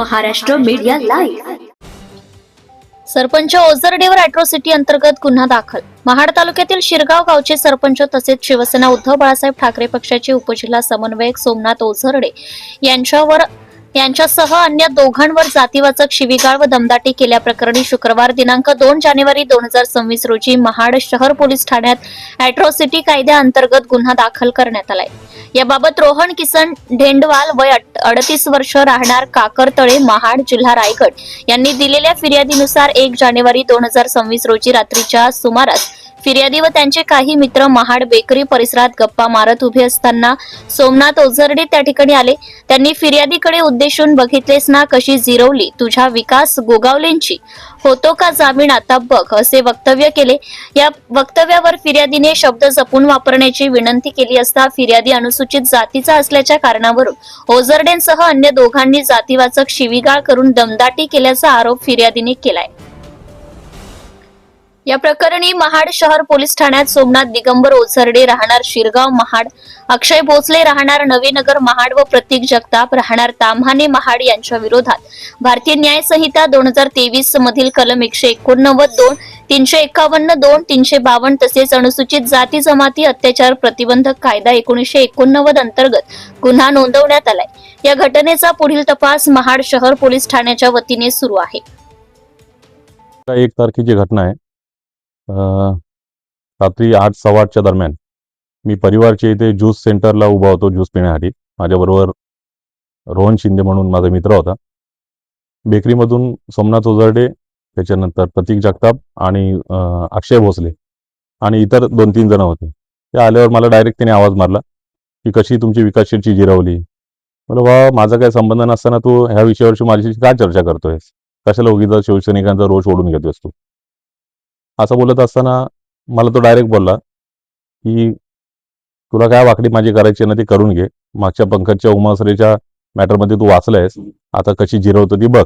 Maharashtra media live. Sarpanch ओझरडीवर atrocity अंतर्गत गुन्हा दाखल. महाड तालुक्यातील शिरगाव गावचे सरपंच तसेच शिवसेना उद्धव बाळासाहेब ठाकरे पक्षाचे उपजिल्हा समन्वयक सोमनाथ ओझरडे यांच्यावर यांच्यासह अन्य दोघांवर जातीवाचक शिवीगाळ व दमदाटी केल्याप्रकरणी शुक्रवार दिनांक दोन जानेवारी दोन हजार सव्वीस रोजी महाड शहर पोलीस ठाण्यात अॅट्रॉसिटी कायद्याअंतर्गत गुन्हा दाखल करण्यात आलाय. याबाबत रोहन किसन ढेंडवाल वय अडतीस वर्ष राहणार काकरतळे महाड जिल्हा रायगड यांनी दिलेल्या फिर्यादीनुसार एक जानेवारी दोन हजार सव्वीस रोजी रात्रीच्या सुमारास फिर्यादी व त्यांचे काही मित्र महाड बेकरी परिसरात गप्पा मारत उभे असताना सोमनाथ ओझरडे त्या ठिकाणी आले. त्यांनी फिर्यादीकडे उद्देशून बघितलेस ना कशी जिरवली? तुझ्या विकास गोगावलेंची. होतो का जामीन आता बघ असे वक्तव्य केले. या वक्तव्यावर फिर्यादीने शब्द जपून वापरण्याची विनंती केली असता फिर्यादी अनुसूचित जातीचा असल्याच्या कारणावरून ओझरडेंसह अन्य दोघांनी जातीवाचक शिवीगाळ करून दमदाटी केल्याचा आरोप फिर्यादीने केलाय. या प्रकरणी महाड शहर पोलीस ठाण्यात सोमनाथ दिगंबर ओझरडे राहणार शिरगाव महाड अक्षय भोसले राहणार नवीनगर महाड व प्रतीक जगताप राहणार ताम्हाणे महाड यांच्या विरोधात. भारतीय न्याय संहिता दोन हजार तेवीस मधील कलम एकशे एकोणनव्वद दोन तीनशे एकावन्न दोन तीनशे बावन्न तसेच अनुसूचित जाती जमाती अत्याचार प्रतिबंधक कायदा एकोणीसशे एकोणनव्वद अंतर्गत गुन्हा नोंदवण्यात आलाय. या घटनेचा पुढील तपास महाड शहर पोलीस ठाण्याच्या वतीने सुरू आहे. एक तारखेची घटना आहे. रात्री आठ सव्वा आठच्या दरम्यान मी परिवारच्या इथे ज्यूस सेंटरला उभा होतो ज्यूस पिण्यासाठी. माझ्याबरोबर रोहन शिंदे म्हणून माझा मित्र होता. बेकरीमधून सोमनाथ ओझरडे त्याच्यानंतर प्रतीक जगताप आणि अक्षय भोसले आणि इतर दोन तीन जण होते. ते आल्यावर मला डायरेक्ट त्याने आवाज मारला की कशी तुमची विकासशीलची जिरवली? मला बा माझा काही संबंध नसताना तू ह्या विषयावरची माझ्याशी काय चर्चा करतोयस? कशाला उगीचा शिवसैनिकांचा रोष ओढून घेतोयस तू? असं बोलत असताना मला तो डायरेक्ट बोलला की तुला काय वाकडी माझी करायची ना ती करून घे. मागच्या पंकजच्या उमासरेच्या मॅटरमध्ये तू वाचलायस. आता कशी जिरवतो ती बघ.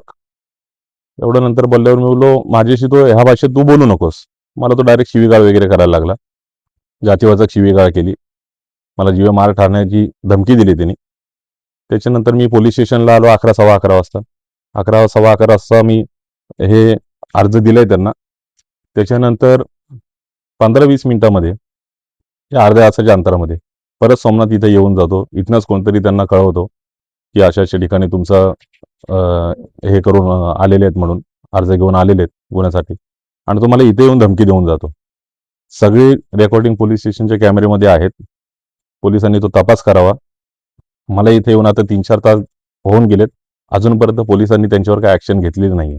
एवढं नंतर बोलल्यावर मी बोललो माझ्याशी तो ह्या भाषेत तू बोलू नकोस. मला तो डायरेक्ट शिवीगाळ वगैरे करायला लागला. जातीवाचक शिवीगाळ केली. मला जीव मार ठाण्याची धमकी दिली त्यांनी त्याच्यानंतर मी पोलीस स्टेशनला आलो अकरा सव्वा अकरा वाजता. अकरा सव्वा अकरा वाजता मी हे अर्ज दिलाय त्यांना. त्याच्यानंतर पंधरा वीस मिनिटामध्ये या अर्ध्या तासाच्या अंतरामध्ये परत सोमनाथ इथे येऊन जातो. इथनंच कोणतरी त्यांना कळवतो की अशा अशा ठिकाणी तुमचं हे करून आलेले आहेत म्हणून अर्ज घेऊन आलेले आहेत गुन्ह्यासाठी. आणि तो मला इथे येऊन धमकी देऊन जातो. सगळी रेकॉर्डिंग पोलीस स्टेशनच्या कॅमेरेमध्ये आहेत. पोलिसांनी तो तपास करावा. मला इथे येऊन आता तीन चार तास होऊन गेलेत. अजूनपर्यंत पोलिसांनी त्यांच्यावर काय ऍक्शन घेतलेली नाही